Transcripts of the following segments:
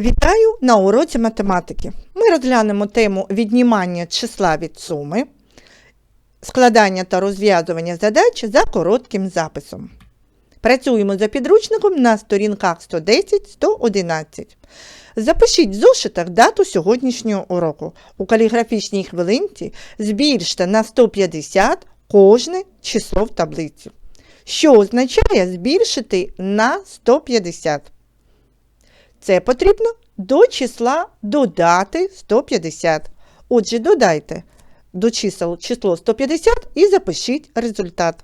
Вітаю на уроці математики. Ми розглянемо тему віднімання числа від суми, складання та розв'язування задач за коротким записом. Працюємо за підручником на сторінках 110-111. Запишіть в зошитах дату сьогоднішнього уроку. У каліграфічній хвилинці збільште на 150 кожне число в таблиці. Що означає збільшити на 150? Це потрібно до числа додати 150. Отже, додайте до чисел число 150 і запишіть результат.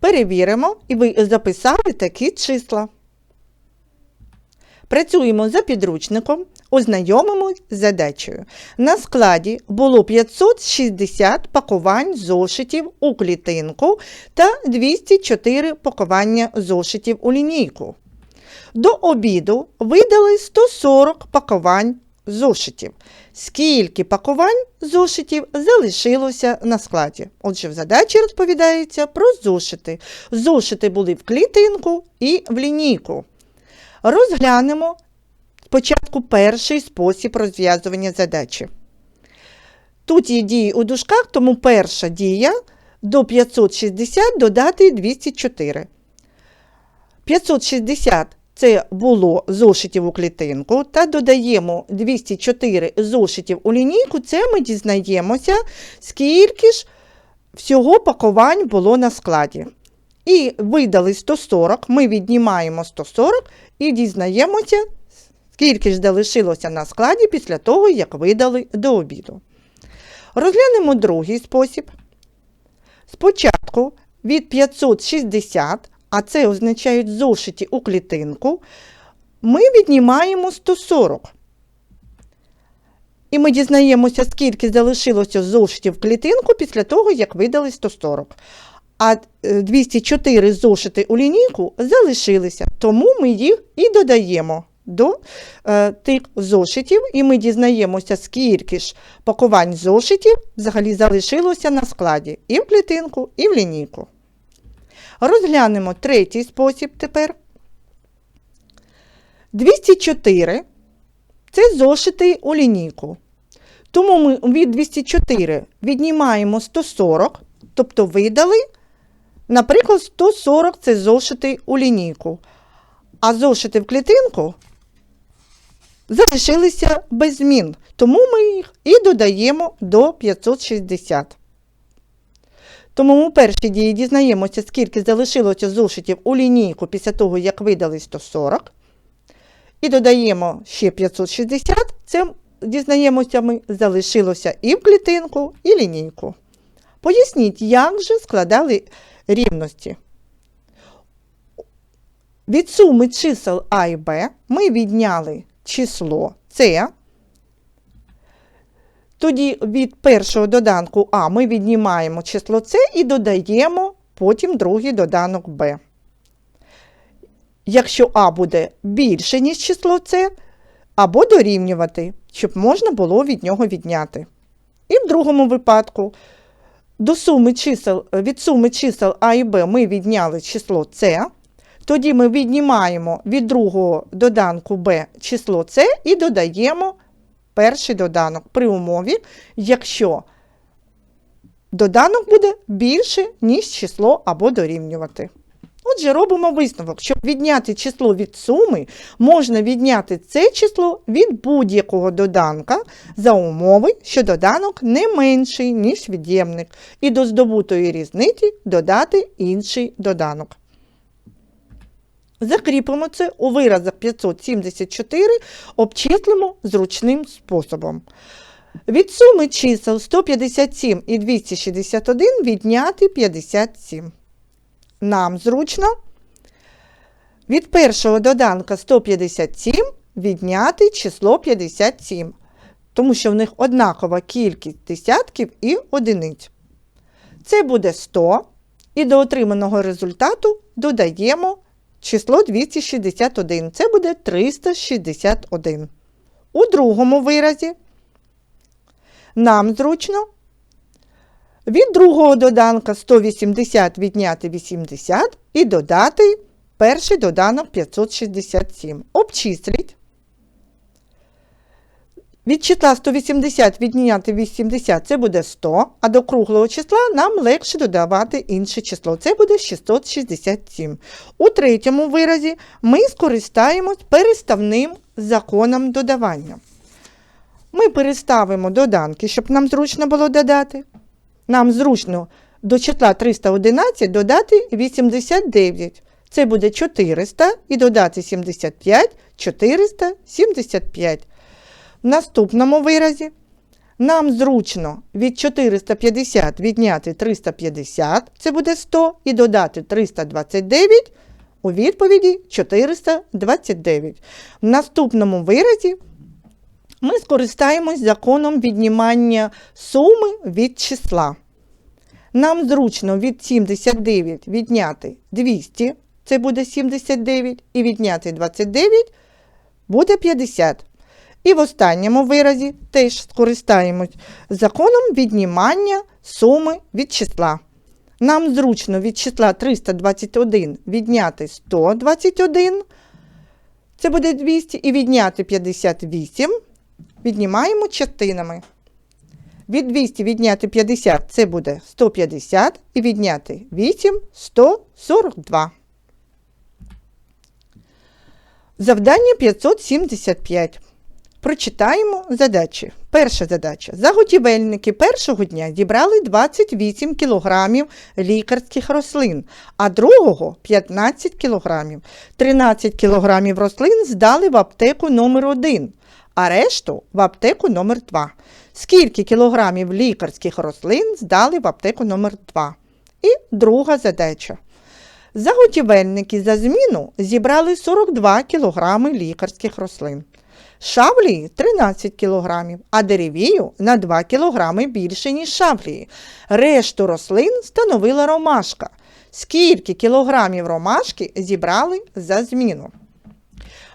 Перевіримо, і ви записали такі числа. Працюємо за підручником, ознайомимось з задачею. На складі було 560 пакувань зошитів у клітинку та 204 пакування зошитів у лінійку. До обіду видали 140 пакувань зошитів. Скільки пакувань зошитів залишилося на складі? Отже, в задачі розповідається про зошити. Зошити були в клітинку і в лінійку. Розглянемо спочатку перший спосіб розв'язування задачі. Тут є дії у дужках, тому перша дія до 560 додати 204. 560 це було зошитів у клітинку, та додаємо 204 зошитів у лінійку, це ми дізнаємося, скільки ж всього пакувань було на складі. І видали 140, ми віднімаємо 140 і дізнаємося, скільки ж залишилося на складі після того, як видали до обіду. Розглянемо другий спосіб. Спочатку від 560 а це означають зошиті у клітинку, ми віднімаємо 140. І ми дізнаємося, скільки залишилося зошитів в клітинку після того, як видали 140. А 204 зошити у лінійку залишилися, тому ми їх і додаємо до е, тих зошитів, і ми дізнаємося, скільки ж пакувань зошитів взагалі залишилося на складі і в клітинку, і в лінійку. Розглянемо третій спосіб тепер. 204 це зошити у лінійку. Тому ми від 204 віднімаємо 140, тобто видали, наприклад, 140 це зошити у лінійку. А зошити в клітинку залишилися без змін, тому ми їх і додаємо до 560. Тому у першій дії дізнаємося, скільки залишилося зошитів у лінійку після того, як видали 140. І додаємо ще 560, це дізнаємося, ми залишилося і в клітинку, і лінійку. Поясніть, як же складали рівності. Від суми чисел А і Б ми відняли число С. Тоді від першого доданку А ми віднімаємо число С і додаємо потім другий доданок Б. Якщо А буде більше, ніж число С, або дорівнювати, щоб можна було від нього відняти. І в другому випадку до суми чисел, від суми чисел А і Б ми відняли число С. Тоді ми віднімаємо від другого доданку Б число С і додаємо перший доданок при умові, якщо доданок буде більше, ніж число або дорівнювати. Отже, робимо висновок, щоб відняти число від суми, можна відняти це число від будь-якого доданка за умови, що доданок не менший, ніж від'ємник, і до здобутої різниці додати інший доданок. Закріпимо це у виразах 574, обчислимо зручним способом. Від суми чисел 157 і 261 відняти 57. Нам зручно. Від першого доданка 157 відняти число 57, тому що в них однакова кількість десятків і одиниць. Це буде 100, і до отриманого результату додаємо число 261. Це буде 361. У другому виразі нам зручно від другого доданка 180 відняти 80 і додати перший доданок 567. Обчисліть. Від числа 180 відняти 80 це буде 100, а до круглого числа нам легше додавати інше число. Це буде 667. У третьому виразі ми скористаємось переставним законом додавання. Ми переставимо доданки, щоб нам зручно було додати. Нам зручно до числа 311 додати 89. Це буде 400 і додати 75 475. В наступному виразі нам зручно від 450 відняти 350, це буде 100, і додати 329, у відповіді 429. В наступному виразі ми скористаємось законом віднімання суми від числа. Нам зручно від 79 відняти 200, це буде 79, і відняти 29 буде 50. І в останньому виразі теж скористаємось законом віднімання суми від числа. Нам зручно від числа 321 відняти 121, це буде 200, і відняти 58, віднімаємо частинами. Від 200 відняти 50 це буде 150, і відняти 8 142. Завдання 575. Прочитаємо задачі. Перша задача. Заготівельники першого дня зібрали 28 кг лікарських рослин, а другого 15 кг. 13 кг рослин здали в аптеку номер 1 а решту в аптеку номер 2 Скільки кілограмів лікарських рослин здали в аптеку номер 2 І друга задача. Заготівельники за зміну зібрали 42 кг лікарських рослин. Шавлії 13 кг, а деревію на 2 кг більше, ніж шавлії. Решту рослин становила ромашка. Скільки кілограмів ромашки зібрали за зміну?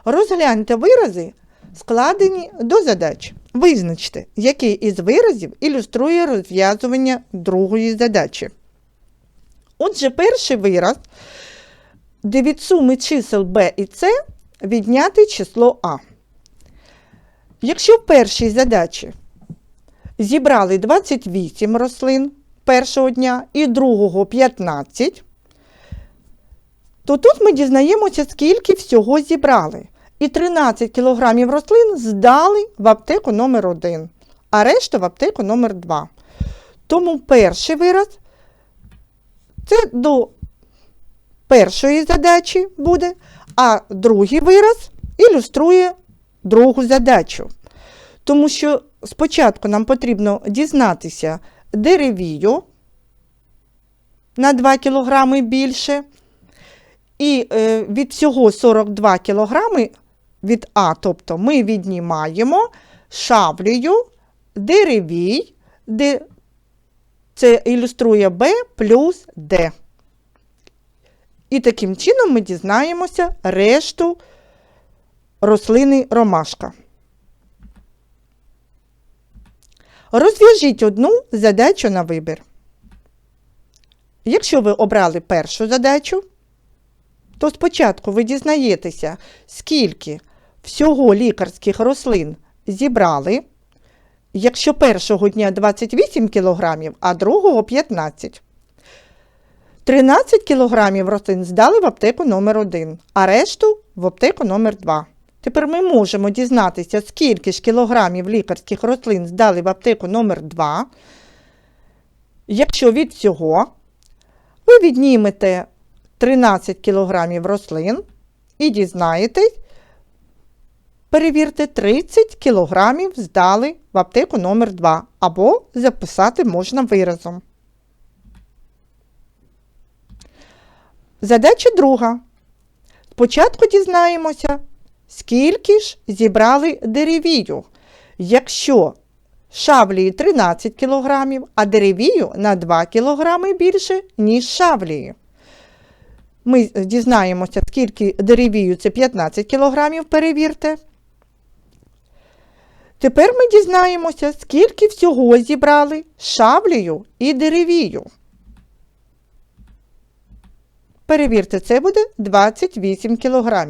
Розгляньте вирази, складені до задач. Визначте, який із виразів ілюструє розв'язування другої задачі. Отже, перший вираз, де від суми чисел b і c відняти число А. Якщо в першій задачі зібрали 28 рослин першого дня і другого 15, то тут ми дізнаємося, скільки всього зібрали. І 13 кг рослин здали в аптеку номер 1 а решту в аптеку номер 2 Тому перший вираз це до першої задачі буде, а другий вираз ілюструє другу задачу. Тому що спочатку нам потрібно дізнатися деревію на 2 кг більше. І е, від всього 42 кг від А, тобто ми віднімаємо шаблею деревій, де це ілюструє Б плюс Д. І таким чином ми дізнаємося решту рослини ромашка. Розв'яжіть одну задачу на вибір. Якщо ви обрали першу задачу, то спочатку ви дізнаєтеся, скільки всього лікарських рослин зібрали, якщо першого дня 28 кг, а другого 15 13 кг рослин здали в аптеку номер 1 а решту в аптеку номер 2 Тепер ми можемо дізнатися, скільки ж кілограмів лікарських рослин здали в аптеку номер 2 Якщо від цього ви віднімете 13 кг рослин і дізнаєтесь, перевірте, 30 кг здали в аптеку номер 2 або записати можна виразом. Задача друга. Спочатку дізнаємося, скільки ж зібрали деревію, якщо шавлії 13 кг, а деревію на 2 кг більше, ніж шавлії. Ми дізнаємося, скільки деревію це 15 кг, перевірте. Тепер ми дізнаємося, скільки всього зібрали шаблею і деревію. Перевірте, це буде 28 кг.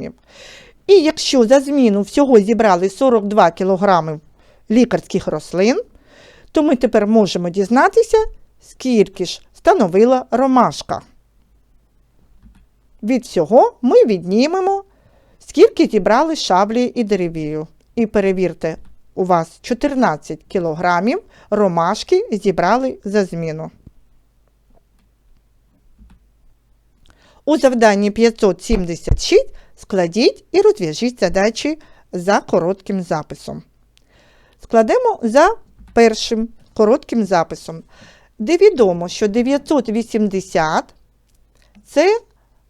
І якщо за зміну всього зібрали 42 кг лікарських рослин, то ми тепер можемо дізнатися, скільки ж становила ромашка. Від всього ми віднімемо, скільки зібрали шаблі і деревію. І перевірте, у вас 14 кілограмів ромашки зібрали за зміну. У завданні 576 складіть і розв'яжіть задачі за коротким записом. Складемо за першим коротким записом. Де відомо, що 980 це,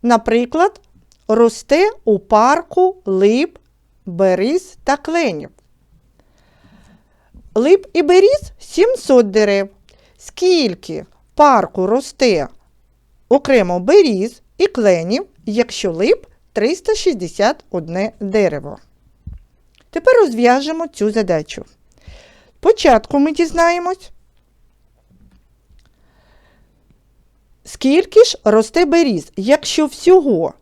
наприклад, росте у парку лип, беріз та кленів. Лип і беріз 700 дерев. Скільки парку росте окремо беріз і кленів, якщо лип 361 дерево. Тепер розв'яжемо цю задачу. Спочатку ми дізнаємось, скільки ж росте беріз. Якщо всього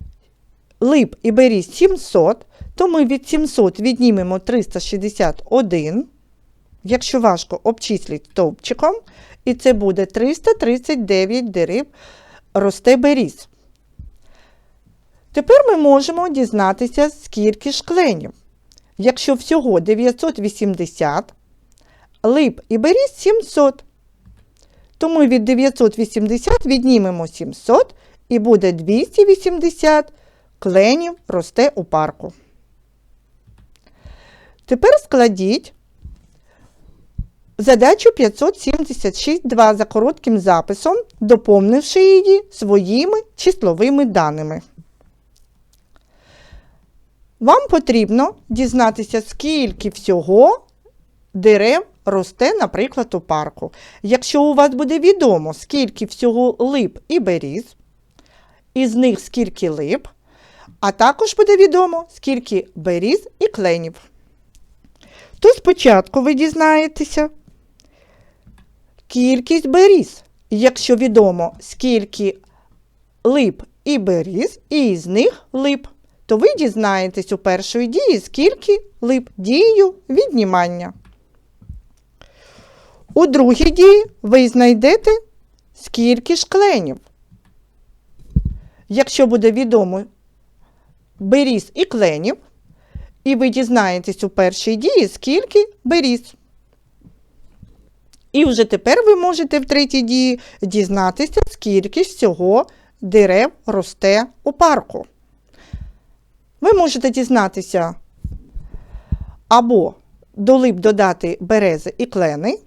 лип і беріз 700, то ми від 700 віднімемо 361. Якщо важко, обчисліть стовпчиком, і це буде 339 дерев росте беріз. Тепер ми можемо дізнатися, скільки ж кленів. Якщо всього 980, лип і беріз 700, то ми від 980 віднімемо 700 і буде 280 кленів росте у парку. Тепер складіть задачу 576.2 за коротким записом, доповнивши її своїми числовими даними. Вам потрібно дізнатися, скільки всього дерев росте, наприклад, у парку. Якщо у вас буде відомо, скільки всього лип і беріз, із них скільки лип, а також буде відомо, скільки беріз і кленів. То спочатку ви дізнаєтеся кількість беріз, якщо відомо, скільки лип і беріз, і із них лип то ви дізнаєтесь у першої дії, скільки лип дією віднімання. У другій дії ви знайдете скільки ж кленів. Якщо буде відомо беріз і кленів, і ви дізнаєтесь у першій дії, скільки беріз. І вже тепер ви можете в третій дії дізнатися, скільки всього дерев росте у парку ви можете дізнатися або до лип додати берези і клени,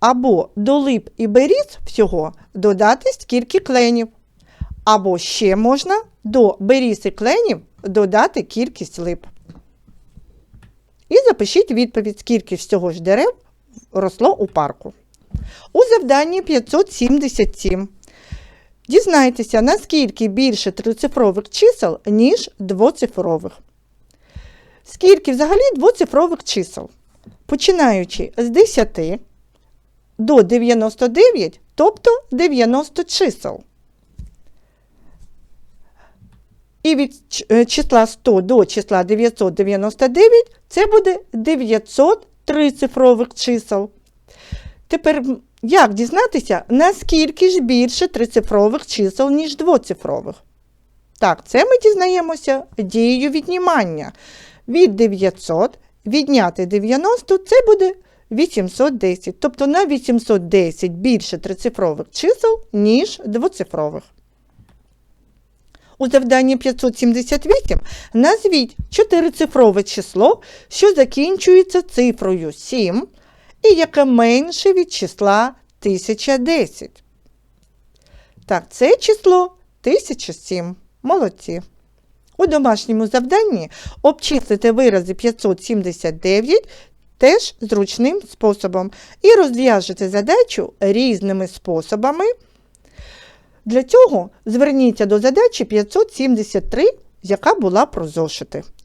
або до лип і беріз всього додати скільки кленів. Або ще можна до беріз і кленів додати кількість лип. І запишіть відповідь, скільки всього ж дерев росло у парку. У завданні 577. Дізнайтеся, наскільки більше трицифрових чисел, ніж двоцифрових. Скільки взагалі двоцифрових чисел? Починаючи з 10 до 99, тобто 90 чисел. І від е, числа 100 до числа 999 це буде 900 трицифрових чисел. Тепер як дізнатися, наскільки ж більше трицифрових чисел, ніж двоцифрових? Так, це ми дізнаємося дією віднімання. Від 900 відняти 90 це буде 810. Тобто на 810 більше трицифрових чисел, ніж двоцифрових. У завданні 578 назвіть чотирицифрове число, що закінчується цифрою 7 і яке менше від числа 1010. Так, це число 1007. Молодці. У домашньому завданні обчислити вирази 579 теж зручним способом. І розв'яжете задачу різними способами. Для цього зверніться до задачі 573, яка була про зошити.